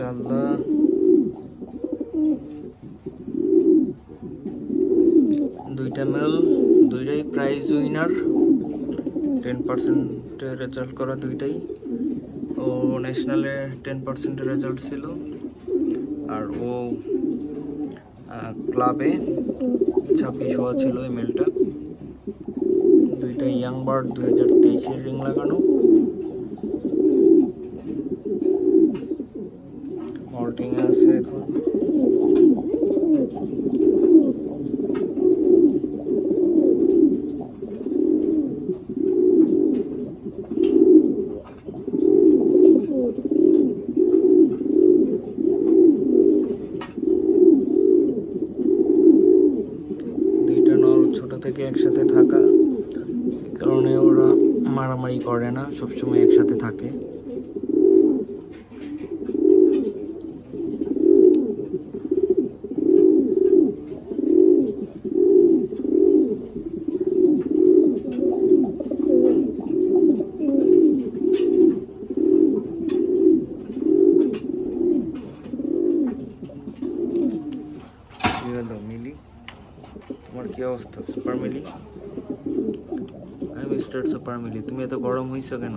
মাশাআল্লাহ। দুইটা মেল দুইটাই প্রাইজ উইনার টেন পার্সেন্টে রেজাল্ট করা দুইটাই। ও ন্যাশনালে টেন পার্সেন্টের রেজাল্ট ছিল। আর ও ক্লাবে ছাব্বিশ হওয়া ছিল এই মেলটা দুইটাই ইয়াং বার্ড দুই হাজার তেইশের রিং লাগানো। মল্টিং আছে এখন। ছোট থেকে একসাথে থাকা কারণে ওরা মারামারি করে না, সবসময় একসাথে থাকে। হলো মিলি। তোমার কি অবস্থা? সুপার মিলি? আমি মিস্টার সুপার মিলি। তুমি এত গরম হইছো কেন?